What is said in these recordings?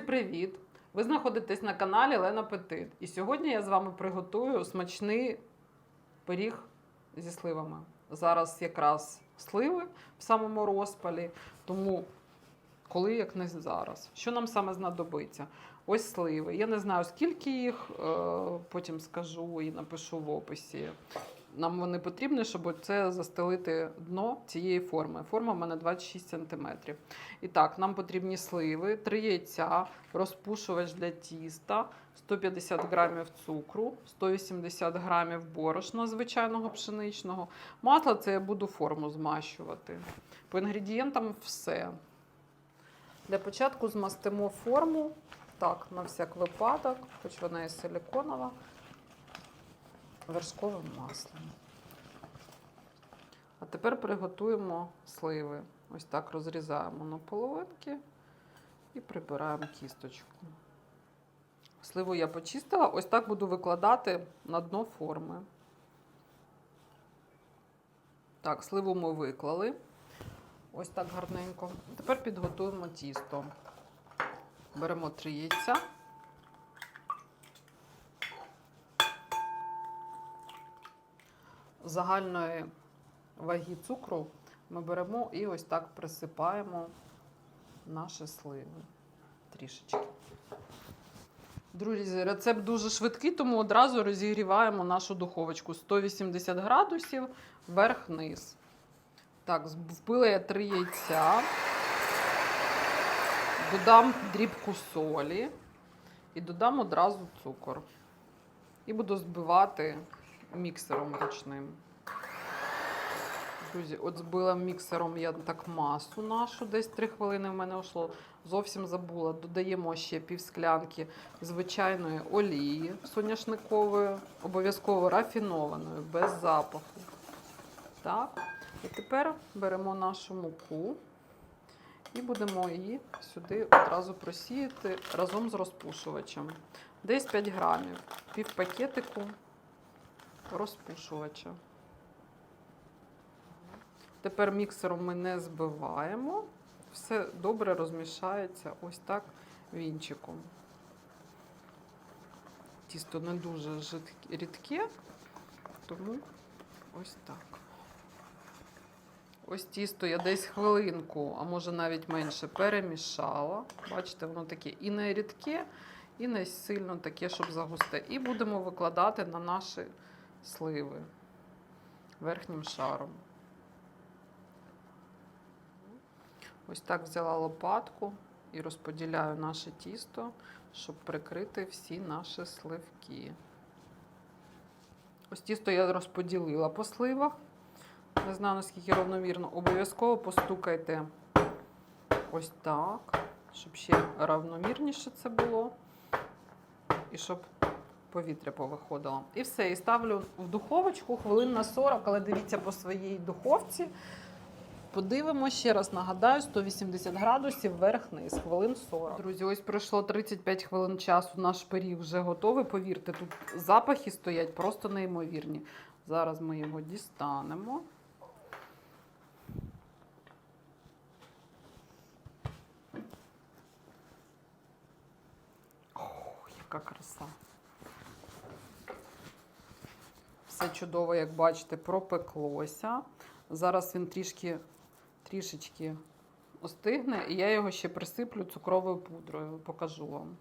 Друзі, привіт! Ви знаходитесь на каналі Лена Петит. І сьогодні я з вами приготую смачний пиріг зі сливами. Зараз якраз сливи в самому розпалі, тому коли як не зараз. Що нам саме знадобиться? Ось сливи. Я не знаю, скільки їх, е, потім скажу і напишу в описі. Нам вони потрібні, щоб це застелити дно цієї форми. Форма в мене 26 см. І так, нам потрібні сливи, 3 яйця, розпушувач для тіста, 150 грамів цукру, 180 грамів борошна звичайного пшеничного. Масло це я буду форму змащувати. По інгредієнтам все. Для початку змастимо форму. Так, на всяк випадок, хоч вона і силіконова, вершковим маслом. А тепер приготуємо сливи. Ось так розрізаємо на половинки і прибираємо кісточку. Сливу я почистила, ось так буду викладати на дно форми. Так, сливу ми виклали. Ось так гарненько. Тепер підготуємо тісто. Беремо три яйця. Загальної ваги цукру ми беремо і ось так присипаємо наші сливи трішечки. Друзі, рецепт дуже швидкий, тому одразу розігріваємо нашу духовочку 180 градусів вверх-низ. Так, вбила я три яйця. Додам дрібку солі і додам одразу цукор. І буду збивати міксером ручним. Друзі, от збила міксером я так масу нашу, десь 3 хвилини в мене йшло. Зовсім забула. Додаємо ще пів склянки звичайної олії соняшникової, обов'язково рафінованої, без запаху. Так. І тепер беремо нашу муку і будемо її сюди одразу просіяти разом з розпушувачем. Десь 5 грамів, пів пакетику розпушувача. Тепер міксером ми не збиваємо. Все добре розмішається ось так вінчиком. Тісто не дуже рідке, тому ось так. Ось тісто я десь хвилинку, а може навіть менше, перемішала. Бачите, воно таке і не рідке, і не сильно таке, щоб загусте. І будемо викладати на наші сливи верхнім шаром. Ось так взяла лопатку і розподіляю наше тісто, щоб прикрити всі наші сливки. Ось тісто я розподілила по сливах. Не знаю, наскільки равномірно. Обов'язково постукайте ось так, щоб ще равномірніше це було. І щоб повітря повиходило. І все. І ставлю в духовочку хвилин на 40, але дивіться по своїй духовці. Подивимося, ще раз нагадаю, 180 градусів вверх-низ, хвилин 40. Друзі, ось пройшло 35 хвилин часу, наш пиріг вже готовий. Повірте, тут запахи стоять просто неймовірні. Зараз ми його дістанемо. Ох, яка краса. Все чудово, як бачите, пропеклося. Зараз він трішки, трішечки остигне, і я його ще присиплю цукровою пудрою. Покажу вам.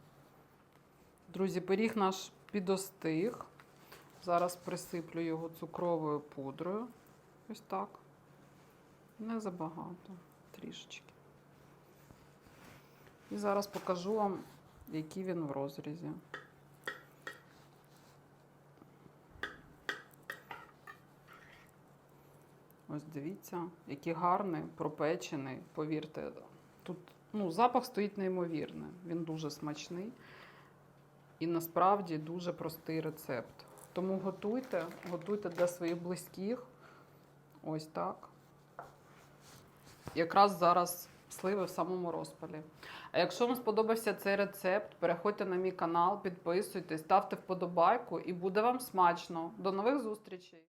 Друзі, пиріг наш підостиг. Зараз присиплю його цукровою пудрою. Ось так. Не забагато, трішечки. І зараз покажу вам, який він в розрізі. Ось дивіться, який гарний, пропечений, повірте. Тут ну, запах стоїть неймовірний. Він дуже смачний і насправді дуже простий рецепт. Тому готуйте, готуйте для своїх близьких. Ось так. Якраз зараз сливи в самому розпалі. А якщо вам сподобався цей рецепт, переходьте на мій канал, підписуйтесь, ставте вподобайку і буде вам смачно. До нових зустрічей!